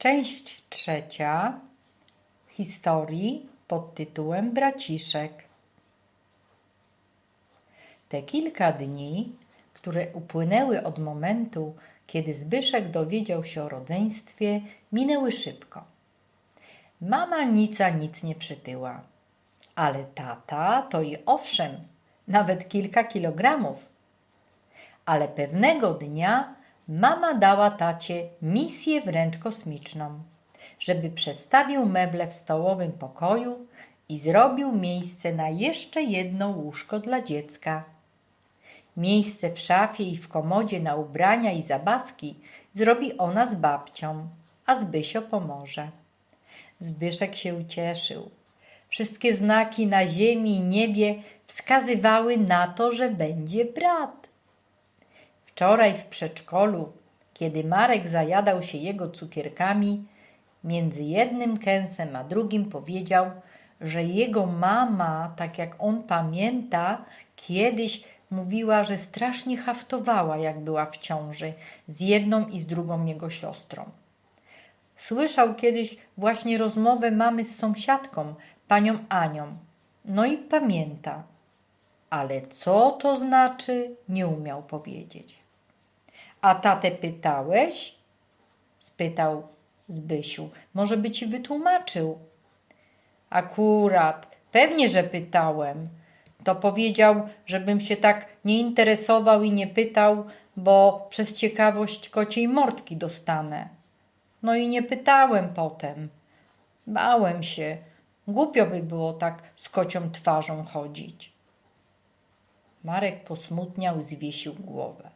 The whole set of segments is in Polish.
Część trzecia historii pod tytułem Braciszek. Te kilka dni, które upłynęły od momentu, kiedy Zbyszek dowiedział się o rodzeństwie, minęły szybko. Mama Nica nic nie przytyła, ale tata to i owszem, nawet kilka kilogramów. Ale pewnego dnia mama dała tacie misję wręcz kosmiczną, żeby przestawił meble w stołowym pokoju i zrobił miejsce na jeszcze jedno łóżko dla dziecka. Miejsce w szafie i w komodzie na ubrania i zabawki zrobi ona z babcią, a Zbysio pomoże. Zbyszek się ucieszył. Wszystkie znaki na ziemi i niebie wskazywały na to, że będzie brat. Wczoraj w przedszkolu, kiedy Marek zajadał się jego cukierkami, między jednym kęsem a drugim powiedział, że jego mama, tak jak on pamięta, kiedyś mówiła, że strasznie haftowała, jak była w ciąży z jedną i z drugą jego siostrą. Słyszał kiedyś właśnie rozmowę mamy z sąsiadką, panią Anią. No i pamięta. Ale co to znaczy, nie umiał powiedzieć. A tatę pytałeś? spytał Zbysiu. Może by ci wytłumaczył. Akurat, pewnie, że pytałem. To powiedział, żebym się tak nie interesował i nie pytał, bo przez ciekawość kociej mordki dostanę. No i nie pytałem potem. Bałem się. Głupio by było tak z kocią twarzą chodzić. Marek posmutniał i zwiesił głowę.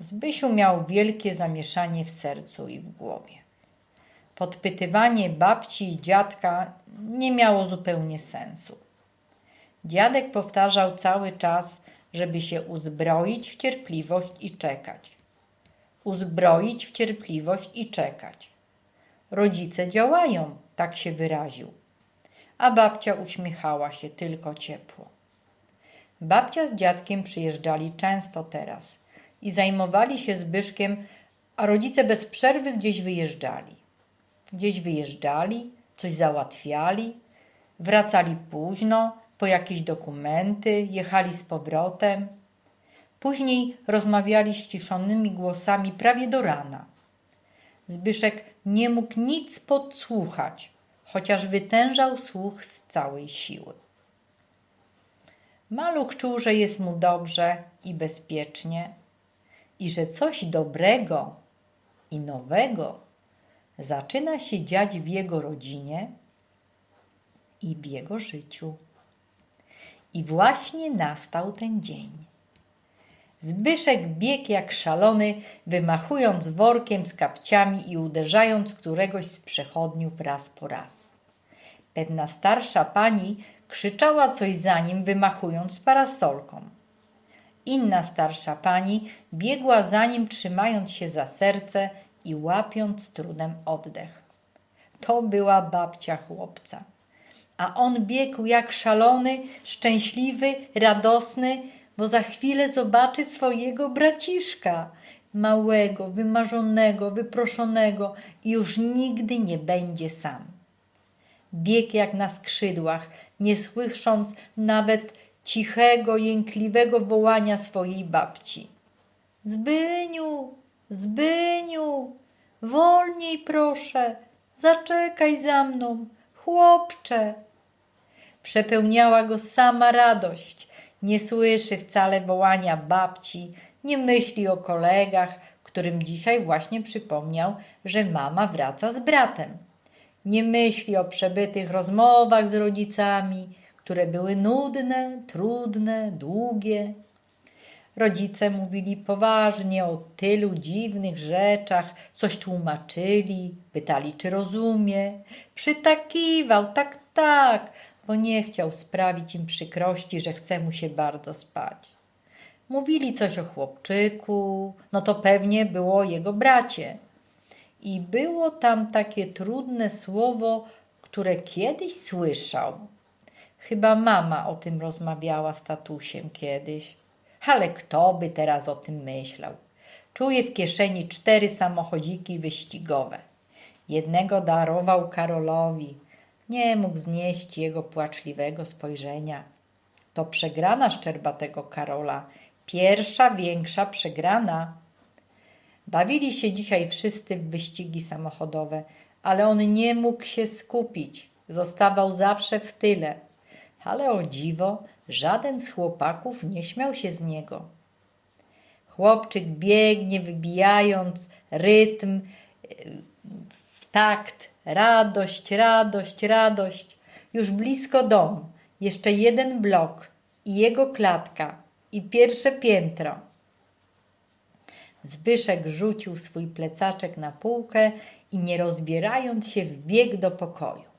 Zbysiu miał wielkie zamieszanie w sercu i w głowie. Podpytywanie babci i dziadka nie miało zupełnie sensu. Dziadek powtarzał cały czas, żeby się uzbroić w cierpliwość i czekać. Uzbroić w cierpliwość i czekać. Rodzice działają, tak się wyraził. A babcia uśmiechała się tylko ciepło. Babcia z dziadkiem przyjeżdżali często teraz i zajmowali się Zbyszkiem, a rodzice bez przerwy gdzieś wyjeżdżali. Gdzieś wyjeżdżali, coś załatwiali, wracali późno, po jakieś dokumenty, jechali z powrotem. Później rozmawiali ściszonymi głosami prawie do rana. Zbyszek nie mógł nic podsłuchać, chociaż wytężał słuch z całej siły. Maluch czuł, że jest mu dobrze i bezpiecznie i że coś dobrego i nowego zaczyna się dziać w jego rodzinie i w jego życiu. I właśnie nastał ten dzień. Zbyszek biegł jak szalony, wymachując workiem z kapciami i uderzając któregoś z przechodniów raz po raz. Pewna starsza pani krzyczała coś za nim, wymachując parasolką. Inna starsza pani biegła za nim, trzymając się za serce i łapiąc trudem oddech. To była babcia chłopca. A on biegł jak szalony, szczęśliwy, radosny, bo za chwilę zobaczy swojego braciszka, małego, wymarzonego, wyproszonego i już nigdy nie będzie sam. Biegł jak na skrzydłach, nie słysząc nawet cichego, jękliwego wołania swojej babci. Zbyniu, Zbyniu, wolniej proszę, zaczekaj za mną, chłopcze. Przepełniała go sama radość. Nie słyszy wcale wołania babci, nie myśli o kolegach, którym dzisiaj właśnie przypomniał, że mama wraca z bratem. Nie myśli o przebytych rozmowach z rodzicami, które były nudne, trudne, długie. Rodzice mówili poważnie o tylu dziwnych rzeczach, coś tłumaczyli, pytali, czy rozumie. Przytakiwał, tak, tak, bo nie chciał sprawić im przykrości, że chce mu się bardzo spać. Mówili coś o chłopczyku, no to pewnie było jego bracie. I było tam takie trudne słowo, które kiedyś słyszał. Chyba mama o tym rozmawiała z tatusiem kiedyś. Ale kto by teraz o tym myślał? Czuje w kieszeni cztery samochodziki wyścigowe. Jednego darował Karolowi. Nie mógł znieść jego płaczliwego spojrzenia. To przegrana szczerbatego Karola. Pierwsza większa przegrana. Bawili się dzisiaj wszyscy w wyścigi samochodowe, ale on nie mógł się skupić. Zostawał zawsze w tyle. Ale o dziwo, żaden z chłopaków nie śmiał się z niego. Chłopczyk biegnie, wybijając rytm w takt. Radość, radość, radość. Już blisko dom. Jeszcze jeden blok i jego klatka i pierwsze piętro. Zbyszek rzucił swój plecaczek na półkę i nie rozbierając się wbiegł do pokoju.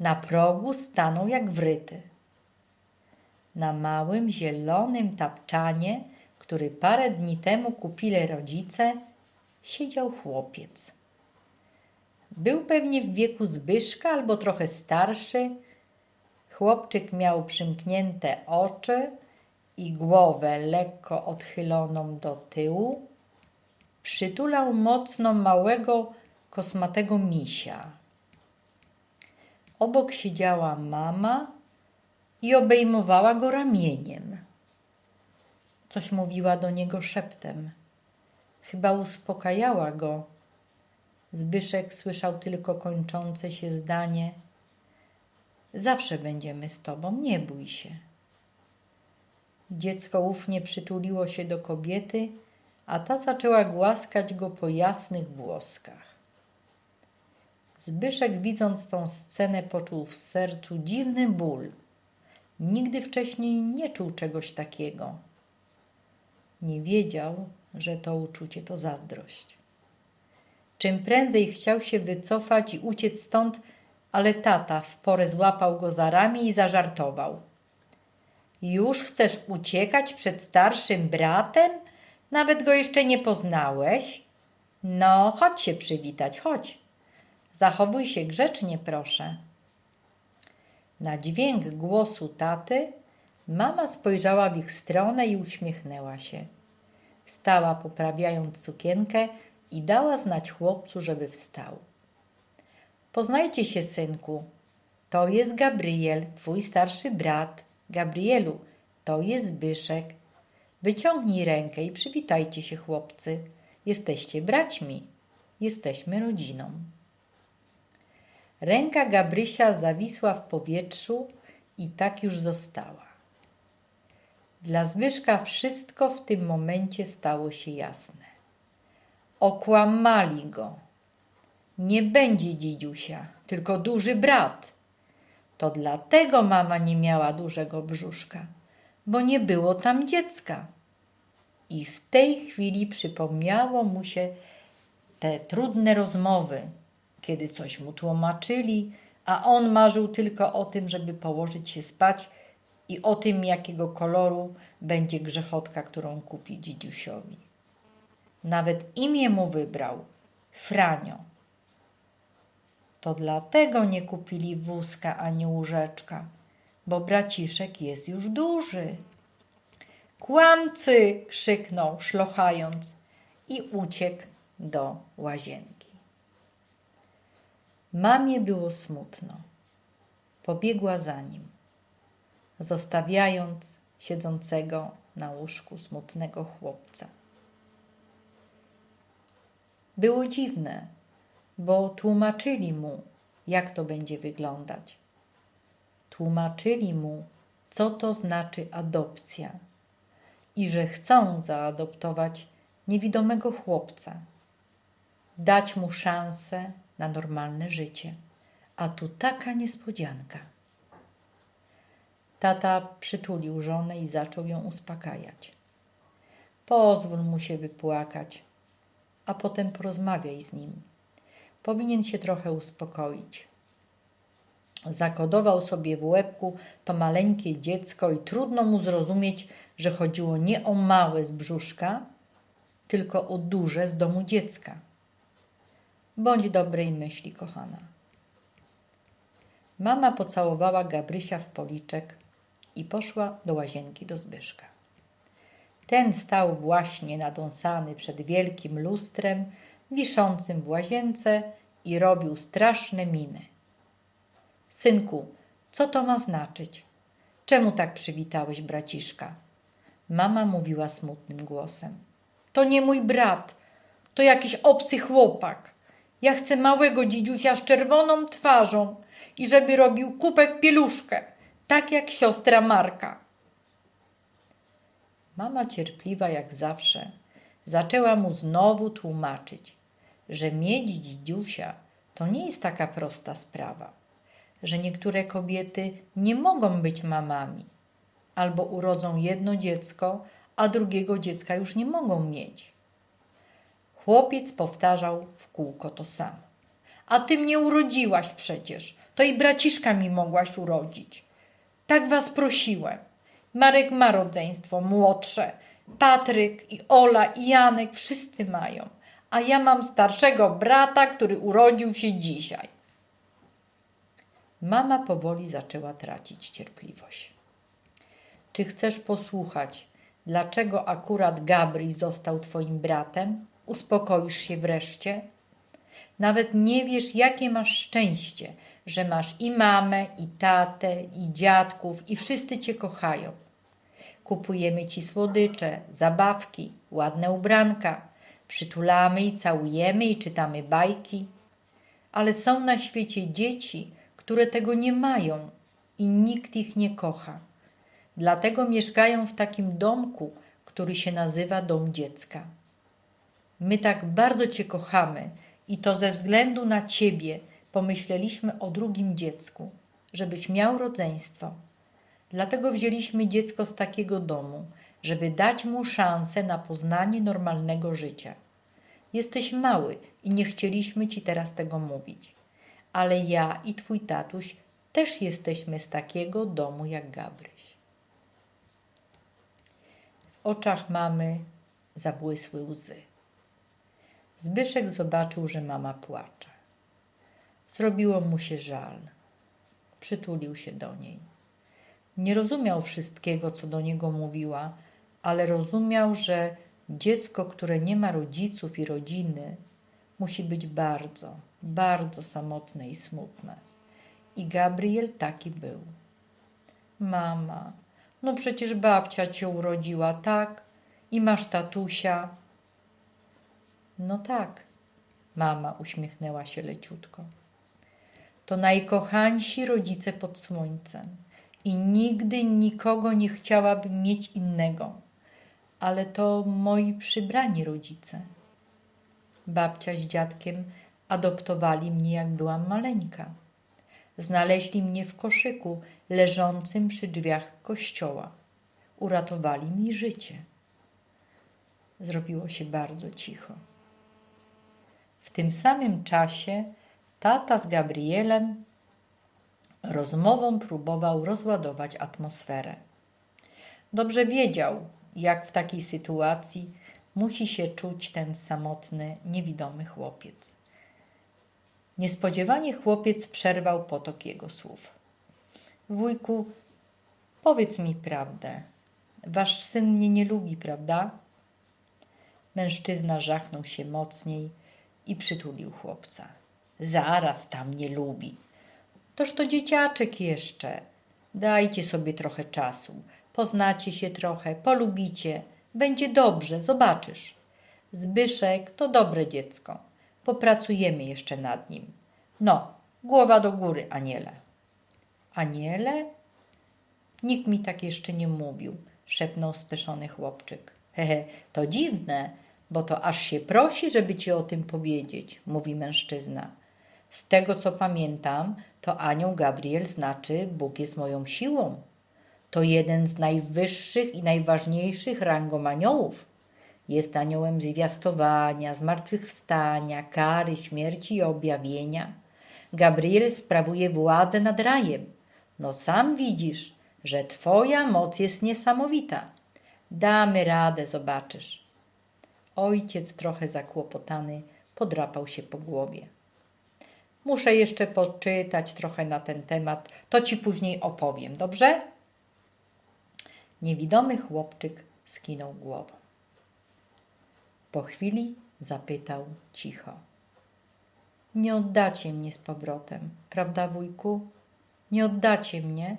Na progu stanął jak wryty. Na małym zielonym tapczanie, który parę dni temu kupili rodzice, siedział chłopiec. Był pewnie w wieku Zbyszka albo trochę starszy. Chłopczyk miał przymknięte oczy i głowę lekko odchyloną do tyłu. Przytulał mocno małego kosmatego misia. Obok siedziała mama i obejmowała go ramieniem. Coś mówiła do niego szeptem. Chyba uspokajała go. Zbyszek słyszał tylko kończące się zdanie: Zawsze będziemy z tobą, nie bój się. Dziecko ufnie przytuliło się do kobiety, a ta zaczęła głaskać go po jasnych włoskach. Zbyszek, widząc tą scenę, poczuł w sercu dziwny ból. Nigdy wcześniej nie czuł czegoś takiego. Nie wiedział, że to uczucie to zazdrość. Czym prędzej chciał się wycofać i uciec stąd, ale tata w porę złapał go za ramię i zażartował. Już chcesz uciekać przed starszym bratem? Nawet go jeszcze nie poznałeś? No, chodź się przywitać, chodź. Zachowuj się grzecznie, proszę. Na dźwięk głosu taty mama spojrzała w ich stronę i uśmiechnęła się. Stała poprawiając sukienkę i dała znać chłopcu, żeby wstał. Poznajcie się, synku. To jest Gabriel, twój starszy brat. Gabrielu, to jest Zbyszek. Wyciągnij rękę i przywitajcie się, chłopcy. Jesteście braćmi. Jesteśmy rodziną. Ręka Gabrysia zawisła w powietrzu i tak już została. Dla Zbyszka wszystko w tym momencie stało się jasne. Okłamali go. Nie będzie dziedziusia, tylko duży brat. To dlatego mama nie miała dużego brzuszka, bo nie było tam dziecka. I w tej chwili przypomniało mu się te trudne rozmowy, kiedy coś mu tłumaczyli, a on marzył tylko o tym, żeby położyć się spać i o tym, jakiego koloru będzie grzechotka, którą kupi dzidziusiowi. Nawet imię mu wybrał Franio. To dlatego nie kupili wózka ani łóżeczka, bo braciszek jest już duży. Kłamcy! krzyknął, szlochając i uciekł do łazienki. Mamie było smutno. Pobiegła za nim, zostawiając siedzącego na łóżku smutnego chłopca. Było dziwne, bo tłumaczyli mu, jak to będzie wyglądać. Tłumaczyli mu, co to znaczy adopcja i że chcą zaadoptować niewidomego chłopca, dać mu szansę na normalne życie. A tu taka niespodzianka. Tata przytulił żonę i zaczął ją uspokajać. Pozwól mu się wypłakać, a potem porozmawiaj z nim. Powinien się trochę uspokoić. Zakodował sobie w łebku to maleńkie dziecko i trudno mu zrozumieć, że chodziło nie o małe z brzuszka, tylko o duże z domu dziecka. Bądź dobrej myśli, kochana. Mama pocałowała Gabrysia w policzek i poszła do łazienki do Zbyszka. Ten stał właśnie nadąsany przed wielkim lustrem, wiszącym w łazience i robił straszne miny. Synku, co to ma znaczyć? Czemu tak przywitałeś braciszka? Mama mówiła smutnym głosem. To nie mój brat, to jakiś obcy chłopak. Ja chcę małego dzidziusia z czerwoną twarzą i żeby robił kupę w pieluszkę, tak jak siostra Marka. Mama cierpliwa jak zawsze zaczęła mu znowu tłumaczyć, że mieć dzidziusia to nie jest taka prosta sprawa, że niektóre kobiety nie mogą być mamami, albo urodzą jedno dziecko, a drugiego dziecka już nie mogą mieć. Chłopiec powtarzał w kółko to samo. A ty mnie urodziłaś przecież, to i braciszka mi mogłaś urodzić. Tak was prosiłem. Marek ma rodzeństwo młodsze. Patryk i Ola i Janek wszyscy mają. A ja mam starszego brata, który urodził się dzisiaj. Mama powoli zaczęła tracić cierpliwość. Czy chcesz posłuchać, dlaczego akurat Gabry został twoim bratem? Uspokoisz się wreszcie? Nawet nie wiesz, jakie masz szczęście, że masz i mamę, i tatę, i dziadków, i wszyscy cię kochają. Kupujemy ci słodycze, zabawki, ładne ubranka, przytulamy i całujemy i czytamy bajki. Ale są na świecie dzieci, które tego nie mają i nikt ich nie kocha. Dlatego mieszkają w takim domku, który się nazywa dom dziecka. My tak bardzo Cię kochamy i to ze względu na Ciebie pomyśleliśmy o drugim dziecku, żebyś miał rodzeństwo. Dlatego wzięliśmy dziecko z takiego domu, żeby dać mu szansę na poznanie normalnego życia. Jesteś mały i nie chcieliśmy Ci teraz tego mówić, ale ja i Twój tatuś też jesteśmy z takiego domu jak Gabryś. W oczach mamy zabłysły łzy. Zbyszek zobaczył, że mama płacze. Zrobiło mu się żal. Przytulił się do niej. Nie rozumiał wszystkiego, co do niego mówiła, ale rozumiał, że dziecko, które nie ma rodziców i rodziny, musi być bardzo, bardzo samotne i smutne. I Gabriel taki był. Mama, no przecież babcia cię urodziła, tak? I masz tatusia. No tak, mama uśmiechnęła się leciutko. To najkochańsi rodzice pod słońcem i nigdy nikogo nie chciałabym mieć innego, ale to moi przybrani rodzice. Babcia z dziadkiem adoptowali mnie, jak byłam maleńka. Znaleźli mnie w koszyku leżącym przy drzwiach kościoła. Uratowali mi życie. Zrobiło się bardzo cicho. Tym samym czasie tata z Gabrielem rozmową próbował rozładować atmosferę. Dobrze wiedział, jak w takiej sytuacji musi się czuć ten samotny, niewidomy chłopiec. Niespodziewanie chłopiec przerwał potok jego słów. Wujku, powiedz mi prawdę. Wasz syn mnie nie lubi, prawda? Mężczyzna żachnął się mocniej i przytulił chłopca. Zaraz tam nie lubi. Toż to dzieciaczek jeszcze. Dajcie sobie trochę czasu. Poznacie się trochę, polubicie. Będzie dobrze, zobaczysz. Zbyszek to dobre dziecko. Popracujemy jeszcze nad nim. No, głowa do góry, aniele. Aniele? Nikt mi tak jeszcze nie mówił, szepnął speszony chłopczyk. Hehe, to dziwne, bo to aż się prosi, żeby ci o tym powiedzieć, mówi mężczyzna. Z tego co pamiętam, to anioł Gabriel znaczy Bóg jest moją siłą. To jeden z najwyższych i najważniejszych rangą aniołów. Jest aniołem zwiastowania, zmartwychwstania, kary, śmierci i objawienia. Gabriel sprawuje władzę nad rajem. No sam widzisz, że twoja moc jest niesamowita. Damy radę, zobaczysz. Ojciec, trochę zakłopotany, podrapał się po głowie. Muszę jeszcze poczytać trochę na ten temat, to ci później opowiem, dobrze? Niewidomy chłopczyk skinął głową. Po chwili Zapytał cicho. Nie oddacie mnie z powrotem, prawda, wujku? Nie oddacie mnie?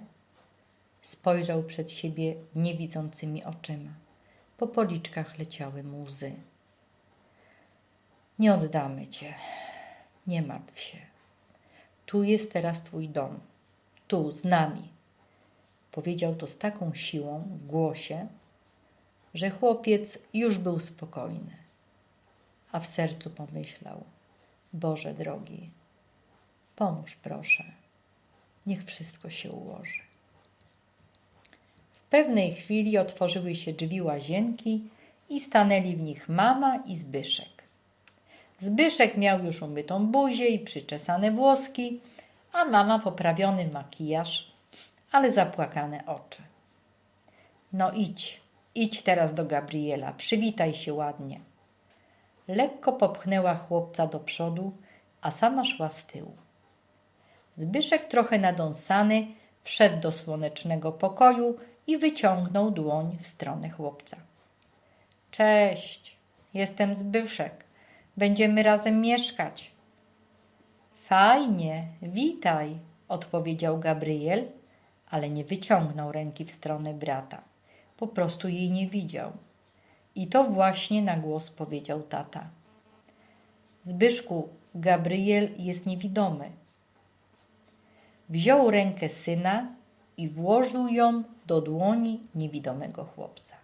Spojrzał przed siebie niewidzącymi oczyma. Po policzkach leciały mu łzy. Nie oddamy cię. Nie martw się. Tu jest teraz twój dom. Tu, z nami. Powiedział to z taką siłą w głosie, że chłopiec już był spokojny, a w sercu pomyślał: Boże drogi, pomóż proszę, niech wszystko się ułoży. W pewnej chwili otworzyły się drzwi łazienki i stanęli w nich mama i Zbyszek. Zbyszek miał już umytą buzię i przyczesane włoski, a mama poprawiony makijaż, ale zapłakane oczy. No idź, idź teraz do Gabriela, przywitaj się ładnie. Lekko popchnęła chłopca do przodu, a sama szła z tyłu. Zbyszek trochę nadąsany wszedł do słonecznego pokoju i wyciągnął dłoń w stronę chłopca. Cześć, jestem Zbyszek. Będziemy razem mieszkać. Fajnie, witaj, odpowiedział Gabriel, ale nie wyciągnął ręki w stronę brata. Po prostu jej nie widział. I to właśnie na głos powiedział tata. Zbyszku, Gabriel jest niewidomy. Wziął rękę syna i włożył ją do dłoni niewidomego chłopca.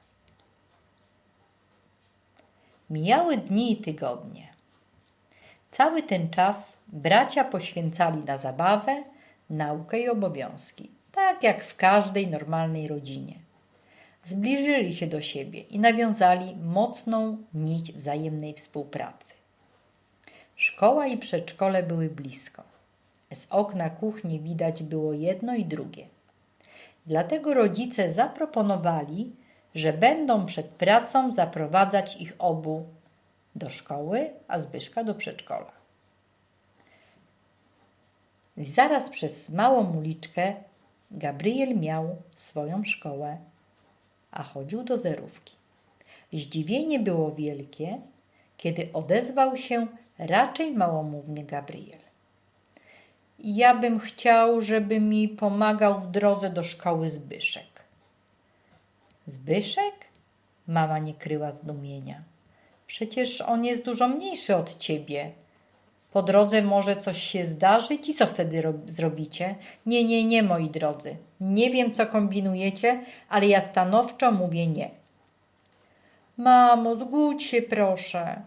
Mijały dni i tygodnie. Cały ten czas bracia poświęcali na zabawę, naukę i obowiązki, tak jak w każdej normalnej rodzinie. Zbliżyli się do siebie i nawiązali mocną nić wzajemnej współpracy. Szkoła i przedszkole były blisko. Z okna kuchni widać było jedno i drugie. Dlatego rodzice zaproponowali, że będą przed pracą zaprowadzać ich obu do szkoły, a Zbyszka do przedszkola. Zaraz przez małą uliczkę Gabriel miał swoją szkołę, a chodził do zerówki. Zdziwienie było wielkie, kiedy odezwał się raczej małomówny Gabriel. Ja bym chciał, żeby mi pomagał w drodze do szkoły Zbyszek. Zbyszek? Mama nie kryła zdumienia. Przecież on jest dużo mniejszy od ciebie. Po drodze może coś się zdarzyć i co wtedy zrobicie? Nie, nie, nie, moi drodzy. Nie wiem, co kombinujecie, ale ja stanowczo mówię nie. Mamo, zgódź się proszę.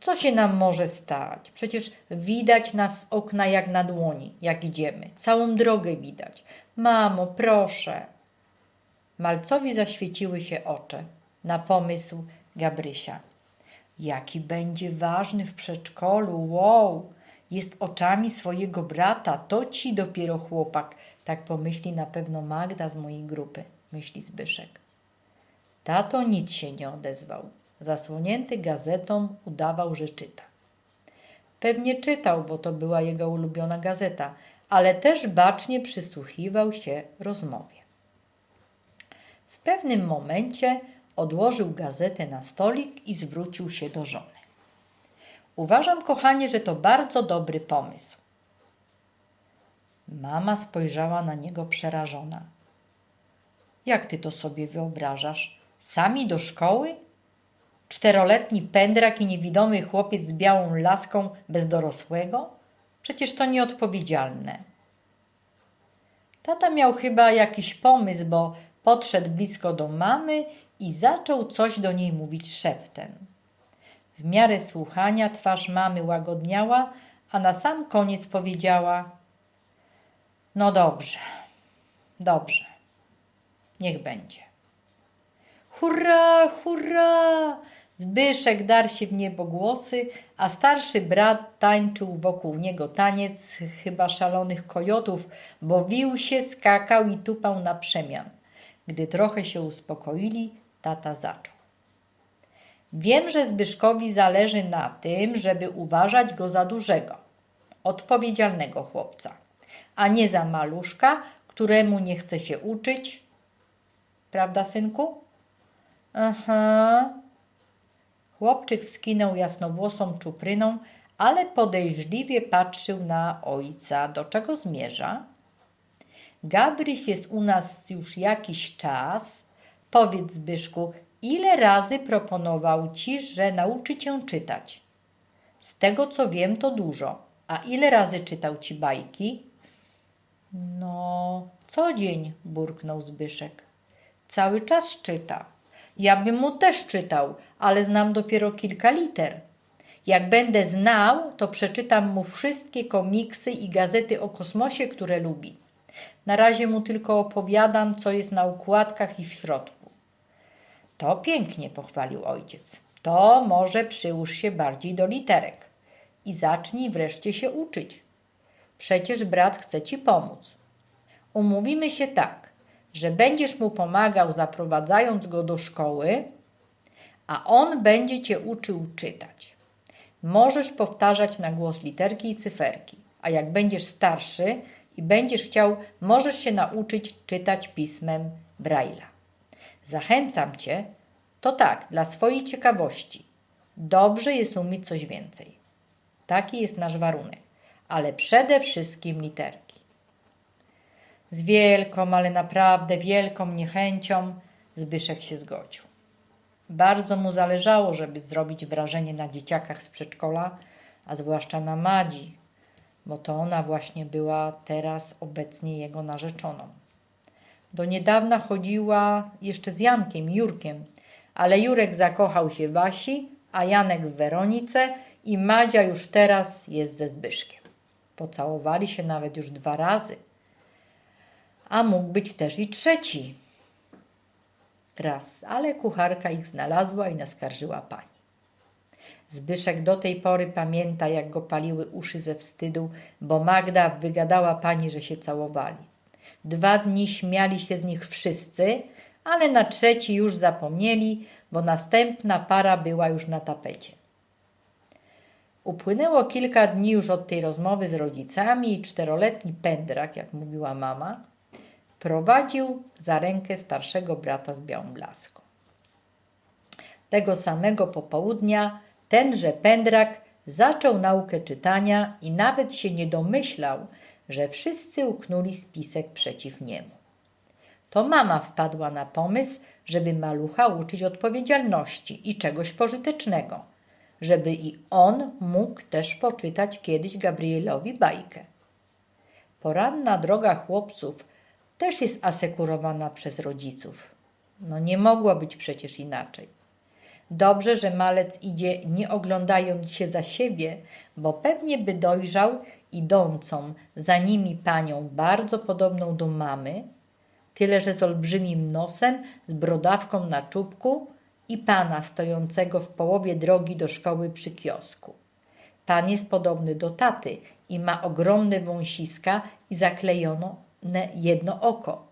Co się nam może stać? Przecież widać nas z okna jak na dłoni, jak idziemy. Całą drogę widać. Mamo, proszę. Malcowi zaświeciły się oczy na pomysł Gabrysia. Jaki będzie ważny w przedszkolu, wow! Jest oczami swojego brata, to ci dopiero chłopak. Tak pomyśli na pewno Magda z mojej grupy, myśli Zbyszek. Tato nic się nie odezwał. Zasłonięty gazetą udawał, że czyta. Pewnie czytał, bo to była jego ulubiona gazeta, ale też bacznie przysłuchiwał się rozmowie. Pewnym momencie odłożył gazetę na stolik i zwrócił się do żony. Uważam, kochanie, że to bardzo dobry pomysł. Mama spojrzała na niego przerażona. Jak ty to sobie wyobrażasz? Sami do szkoły? Czteroletni pędrak i niewidomy chłopiec z białą laską bez dorosłego? Przecież to nieodpowiedzialne. Tata miał chyba jakiś pomysł, bo podszedł blisko do mamy i zaczął coś do niej mówić szeptem. W miarę słuchania twarz mamy łagodniała, a na sam koniec powiedziała: No dobrze, dobrze, niech będzie. Hurra, hurra! Zbyszek darł się w niebogłosy, a starszy brat tańczył wokół niego taniec chyba szalonych kojotów, bo wił się, skakał i tupał na przemian. Gdy trochę się uspokoili, tata zaczął. Wiem, że Zbyszkowi zależy na tym, żeby uważać go za dużego, odpowiedzialnego chłopca, a nie za maluszka, któremu nie chce się uczyć. Prawda, synku? Aha. Chłopczyk skinął jasnowłosą czupryną, ale podejrzliwie patrzył na ojca. Do czego zmierza? Gabryś jest u nas już jakiś czas. Powiedz, Zbyszku, ile razy proponował ci, że nauczy cię czytać? Z tego co wiem, to dużo. A ile razy czytał ci bajki? No, co dzień, burknął Zbyszek. Cały czas czyta. Ja bym mu też czytał, ale znam dopiero kilka liter. Jak będę znał, to przeczytam mu wszystkie komiksy i gazety o kosmosie, które lubi. Na razie mu tylko opowiadam, co jest na układkach i w środku. To pięknie, pochwalił ojciec. To może przyłóż się bardziej do literek i zacznij wreszcie się uczyć. Przecież brat chce ci pomóc. Umówimy się tak, że będziesz mu pomagał, zaprowadzając go do szkoły, a on będzie cię uczył czytać. Możesz powtarzać na głos literki i cyferki, a jak będziesz starszy i będziesz chciał, możesz się nauczyć czytać pismem Braille'a. Zachęcam cię, to tak, dla swojej ciekawości. Dobrze jest umieć coś więcej. Taki jest nasz warunek, ale przede wszystkim literki. Z wielką, ale naprawdę wielką niechęcią Zbyszek się zgodził. Bardzo mu zależało, żeby zrobić wrażenie na dzieciakach z przedszkola, a zwłaszcza na Madzi, bo to ona właśnie była teraz obecnie jego narzeczoną. Do niedawna chodziła jeszcze z Jankiem, Jurkiem, ale Jurek zakochał się w Asi, a Janek w Weronice i Madzia już teraz jest ze Zbyszkiem. Pocałowali się nawet już dwa razy. A mógł być też i trzeci. Raz, ale kucharka ich znalazła i naskarżyła pani. Zbyszek do tej pory pamięta, jak go paliły uszy ze wstydu, bo Magda wygadała pani, że się całowali. Dwa dni śmiali się z nich wszyscy, ale na trzeci już zapomnieli, bo następna para była już na tapecie. Upłynęło kilka dni już od tej rozmowy z rodzicami i czteroletni pędrak, jak mówiła mama, prowadził za rękę starszego brata z białą blaską. Tego samego popołudnia tenże pędrak zaczął naukę czytania i nawet się nie domyślał, że wszyscy uknuli spisek przeciw niemu. To mama wpadła na pomysł, żeby malucha uczyć odpowiedzialności i czegoś pożytecznego, żeby i on mógł też poczytać kiedyś Gabrielowi bajkę. Poranna droga chłopców też jest asekurowana przez rodziców. No nie mogło być przecież inaczej. Dobrze, że malec idzie nie oglądając się za siebie, bo pewnie by dojrzał idącą za nimi panią bardzo podobną do mamy, tyle że z olbrzymim nosem, z brodawką na czubku i pana stojącego w połowie drogi do szkoły przy kiosku. Pan jest podobny do taty i ma ogromne wąsiska i zaklejono jedno oko,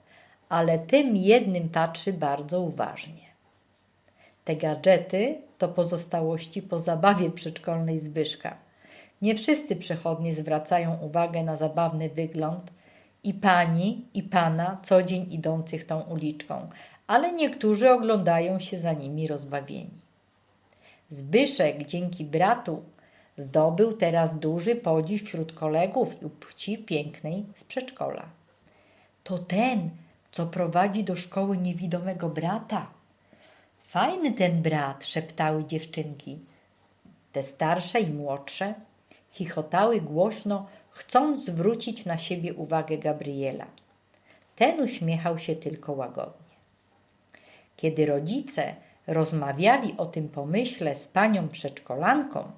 ale tym jednym patrzy bardzo uważnie. Te gadżety to pozostałości po zabawie przedszkolnej Zbyszka. Nie wszyscy przechodnie zwracają uwagę na zabawny wygląd i pani, i pana co dzień idących tą uliczką, ale niektórzy oglądają się za nimi rozbawieni. Zbyszek dzięki bratu zdobył teraz duży podziw wśród kolegów i płci pięknej z przedszkola. To ten, co prowadzi do szkoły niewidomego brata. Fajny ten brat, szeptały dziewczynki. Te starsze i młodsze chichotały głośno, chcąc zwrócić na siebie uwagę Gabriela. Ten uśmiechał się tylko łagodnie. Kiedy rodzice rozmawiali o tym pomyśle z panią przedszkolanką,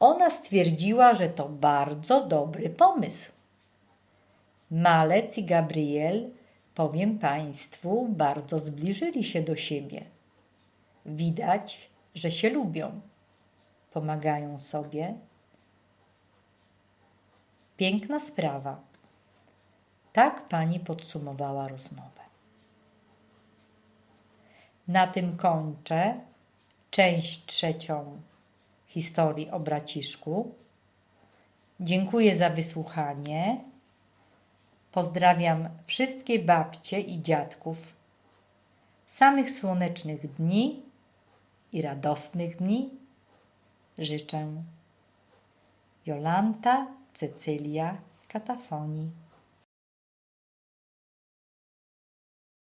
ona stwierdziła, że to bardzo dobry pomysł. Malec i Gabriel, powiem Państwu, bardzo zbliżyli się do siebie. Widać, że się lubią, pomagają sobie. Piękna sprawa. Tak pani podsumowała rozmowę. Na tym kończę część trzecią historii o braciszku. Dziękuję za wysłuchanie. Pozdrawiam wszystkie babcie i dziadków. Samych słonecznych dni i radosnych dni życzę. Jolanta Cecylia Katafoni